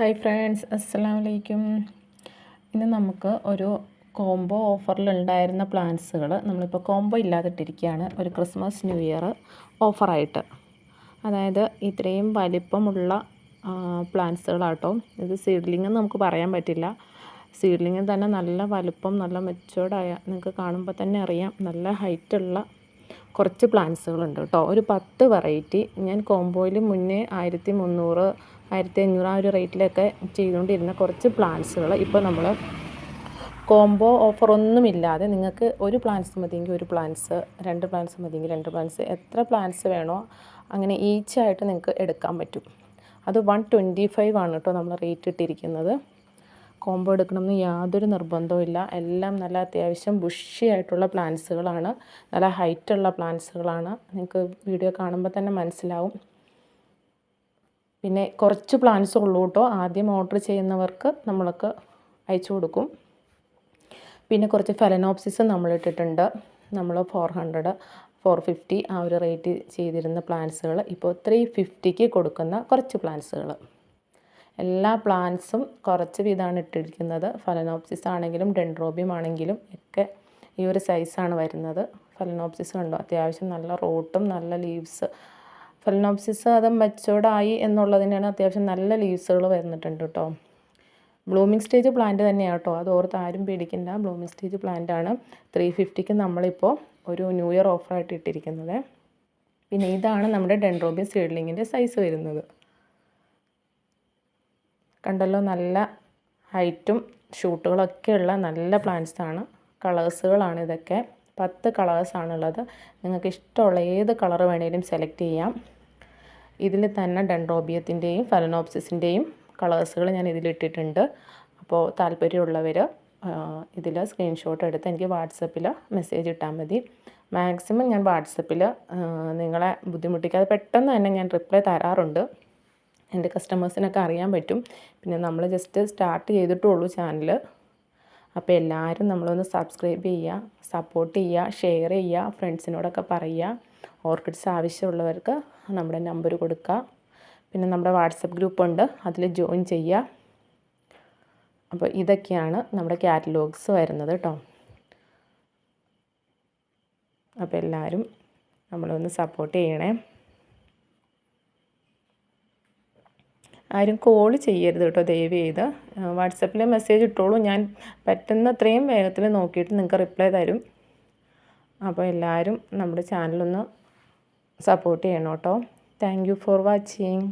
Hi friends അസ്സാം വലൈക്കും ഇന്ന് നമുക്ക് ഒരു കോംബോ ഓഫറിലുണ്ടായിരുന്ന പ്ലാൻസുകൾ നമ്മളിപ്പോൾ കോംബോ ഇല്ലാതിട്ടിരിക്കുകയാണ്. ഒരു ക്രിസ്മസ് ന്യൂ ഇയർ ഓഫറായിട്ട്. അതായത് ഇത്രയും വലിപ്പമുള്ള പ്ലാന്റ്സുകളാട്ടോ ഇത് സീഡ്ലിംഗ് എന്ന് നമുക്ക് പറയാൻ പറ്റില്ല. സീഡ്ലിംഗ് തന്നെ നല്ല വലുപ്പം നല്ല മെച്ചോർഡായ നിങ്ങൾക്ക് കാണുമ്പോൾ തന്നെ അറിയാം. നല്ല ഹൈറ്റുള്ള കുറച്ച് പ്ലാന്റ്സുകളുണ്ട് കേട്ടോ. ഒരു പത്ത് വെറൈറ്റി ഞാൻ കോംബോയിൽ മുന്നേ ആയിരത്തി മുന്നൂറ് ആയിരത്തി അഞ്ഞൂറ് ആ ഒരു റേറ്റിലൊക്കെ ചെയ്തുകൊണ്ടിരുന്ന കുറച്ച് പ്ലാന്റ്സുകൾ ഇപ്പോൾ നമ്മൾ കോംബോ ഓഫർ ഒന്നുമില്ലാതെ നിങ്ങൾക്ക് ഒരു പ്ലാന്റ്സ് മതിയെങ്കിൽ ഒരു പ്ലാന്റ്സ് രണ്ട് പ്ലാന്റ്സ് മതിയെങ്കിൽ രണ്ട് പ്ലാന്റ്സ് എത്ര പ്ലാന്റ്സ് വേണോ അങ്ങനെ ഈച്ചായിട്ട് നിങ്ങൾക്ക് എടുക്കാൻ പറ്റും. അത് വൺ ട്വന്റി ഫൈവ് ആണ് കേട്ടോ നമ്മൾ റേറ്റ് ഇട്ടിരിക്കുന്നത്. കോംബോ എടുക്കണമെന്ന് യാതൊരു നിർബന്ധവും ഇല്ല. എല്ലാം നല്ല അത്യാവശ്യം ബുഷി ആയിട്ടുള്ള പ്ലാന്റ്സുകളാണ് നല്ല ഹൈറ്റുള്ള പ്ലാന്റ്സുകളാണ് നിങ്ങൾക്ക് വീഡിയോ കാണുമ്പോൾ തന്നെ മനസ്സിലാവും. പിന്നെ കുറച്ച് പ്ലാന്റ്സ് ഉള്ളൂ കേട്ടോ. ആദ്യം ഓർഡർ ചെയ്യുന്നവർക്ക് നമ്മൾക്ക് അയച്ചു കൊടുക്കും. പിന്നെ കുറച്ച് ഫെലനോപ്സിസ് നമ്മൾ ഇട്ടിട്ടുണ്ട്. നമ്മൾ ഫോർ ഹൺഡ്രഡ് ഫോർ ഫിഫ്റ്റി ആ ഒരു റേറ്റ് ചെയ്തിരുന്ന പ്ലാന്റ്സുകൾ ഇപ്പോൾ ത്രീ ഫിഫ്റ്റിക്ക് കൊടുക്കുന്ന കുറച്ച് പ്ലാന്റ്സുകൾ എല്ലാ പ്ലാന്റ്സും കുറച്ച് വീതമാണ് ഇട്ടിരിക്കുന്നത്. ഫലനോപ്സിസ് ആണെങ്കിലും ഡെൻഡ്രോബിയം ആണെങ്കിലും ഒക്കെ ഈ ഒരു സൈസാണ് വരുന്നത്. ഫലനോപ്സിസ് കണ്ടോ? അത്യാവശ്യം നല്ല റോട്ടും നല്ല ലീവ്സ് ഫലനോപ്സിസ് അത് മെച്ചോർഡായി എന്നുള്ളതിനാണ് അത്യാവശ്യം നല്ല ലീവ്സുകൾ വരുന്നിട്ടുണ്ട് കേട്ടോ ബ്ലൂമിങ് സ്റ്റേജ് പ്ലാന്റ് തന്നെയാണ് കേട്ടോ അത് ഓർത്ത് ആരും പേടിക്കണ്ട. ബ്ലൂമിങ് സ്റ്റേജ് പ്ലാന്റ് ആണ് ത്രീ ഫിഫ്റ്റിക്ക് നമ്മളിപ്പോൾ ഒരു ന്യൂ ഇയർ ഓഫറായിട്ട് ഇട്ടിരിക്കുന്നത്. പിന്നെ ഇതാണ് നമ്മുടെ ഡെൻഡ്രോബിയം സീഡ്ലിങ്ങിന്റെ സൈസ് വരുന്നത്. കണ്ടല്ലോ നല്ല ഹൈറ്റും ഷൂട്ടുകളൊക്കെ ഉള്ള നല്ല പ്ലാന്റ്സാണ്. കളേഴ്സുകളാണ് ഇതൊക്കെ. പത്ത് കളേഴ്സാണുള്ളത്. നിങ്ങൾക്ക് ഇഷ്ടമുള്ള ഏത് കളർ വേണേലും സെലക്ട് ചെയ്യാം. ഇതിൽ തന്നെ ഡെൻഡ്രോബിയത്തിന്റെയും ഫലനോപ്സിസിന്റെയും കളേഴ്സുകൾ ഞാൻ ഇതിലിട്ടിട്ടുണ്ട്. അപ്പോൾ താല്പര്യമുള്ളവർ ഇതിൽ സ്ക്രീൻഷോട്ട് എടുത്ത് എനിക്ക് വാട്സപ്പിൽ മെസ്സേജ് ഇട്ടാൽ മതി. മാക്സിമം ഞാൻ വാട്സപ്പിൽ നിങ്ങളെ ബുദ്ധിമുട്ടിക്കാതെ പെട്ടെന്ന് തന്നെ ഞാൻ റിപ്ലൈ തരാറുണ്ട്. എന്റെ കസ്റ്റമേഴ്സിനൊക്കെ അറിയാൻ പറ്റും. പിന്നെ നമ്മൾ ജസ്റ്റ് സ്റ്റാർട്ട് ചെയ്തിട്ടുള്ളൂ ചാനൽ അപ്പോൾ എല്ലാവരും നമ്മളൊന്ന് സബ്സ്ക്രൈബ് ചെയ്യുക സപ്പോർട്ട് ചെയ്യുക ഷെയർ ചെയ്യുക ഫ്രണ്ട്സിനോടൊക്കെ പറയുക. ഓർക്കിഡ്സ് ആവശ്യമുള്ളവർക്ക് നമ്മുടെ നമ്പർ കൊടുക്കുക. പിന്നെ നമ്മുടെ വാട്സപ്പ് ഗ്രൂപ്പുണ്ട് അതിൽ ജോയിൻ ചെയ്യുക. അപ്പോൾ ഇതൊക്കെയാണ് നമ്മുടെ കാറ്റലോഗ്സ് വരുന്നത് കേട്ടോ അപ്പോൾ എല്ലാവരും നമ്മളൊന്ന് സപ്പോർട്ട് ചെയ്യണേ. ആരും കോൾ ചെയ്യരുത് കേട്ടോ ദയവ് ചെയ്ത്. വാട്സപ്പിൽ മെസ്സേജ് ഇട്ടോളൂ. ഞാൻ പറ്റുന്ന അത്രയും വേഗത്തിൽ നോക്കിയിട്ട് നിങ്ങൾക്ക് റിപ്ലൈ തരും. അപ്പോൾ എല്ലാവരും നമ്മുടെ ചാനലൊന്ന് സപ്പോർട്ട് ചെയ്യണം കേട്ടോ. Thank you for watching